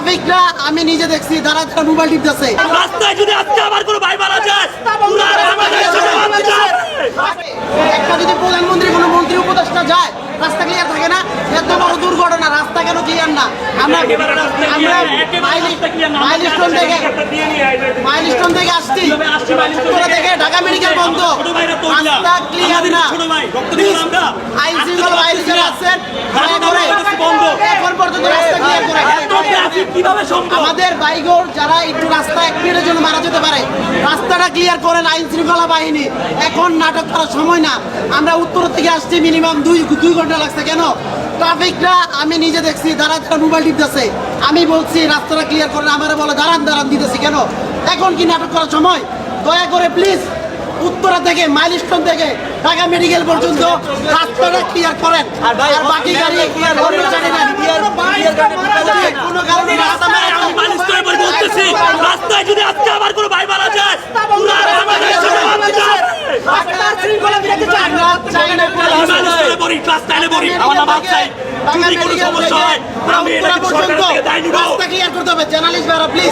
ট্রাফিকরা আমি নিজে দেখছি তারা তারা মোবাইল টিপতেছে। রাস্তায় যদি আজকে আবার কোনো ভাই মারা যায় একটা যদি প্রধানমন্ত্রী কোনো মন্ত্রী উপদেষ্টা যায় রাস্তা ক্লিয়ার থাকে না এত বড় দুর্ঘটনা রাস্তা কেন ক্লিয়ার না? আমরা মাইলস্টোন থেকে। মাইলস্টোন থেকে আসছি। আসছি থেকে? ঢাকা মেডিকেল বন্ধ। রাস্তা ক্লিয়ার না। আইন শৃঙ্খলা বাহিনী যারা আছেন। করে। এখন পর্যন্ত রাস্তা ক্লিয়ার করে। কীভাবে সম্ভব? আমাদের বাইগর যারা একটু রাস্তা এক মিনিটের জন্য মারা যেতে পারে রাস্তাটা ক্লিয়ার করেন আইন শৃঙ্খলা বাহিনী। এখন নাটক করার সময় না। আমরা উত্তর থেকে আসছি মিনিমাম দুই দুই ঘণ্টা লাগছে। কেন? ট্রাফিকরা আমি নিজে দেখছি তারা তারা মোবাইল টিপতেছে। আমি বলছি রাস্তাটা ক্লিয়ার করেন আমার বলে দাঁড়ান দাঁড়ান দিতেছি। কেন? এখন কি নাটক করার সময়? দয়া করে প্লিজ উত্তরা থেকে মাইলস্টোন থেকে ঢাকা মেডিকেল পর্যন্ত রাস্তাটা ক্লিয়ার করেন। আর বাকি গাড়ি জানি না কোনো কারণে রাস্তা রাস্তায় আমি মালিশ করে বলে বলতেছি রাস্তায় যদি আজকে আবার কোনো ভাই মারা যায় আমার নাম। যদি কোনো সমস্যা হয়, আমি এটা কিন্তু সরকারের দায় নিবো। রাস্তা ক্লিয়ার করতে হবে। জার্নালিস্ট ভাইরা প্লিজ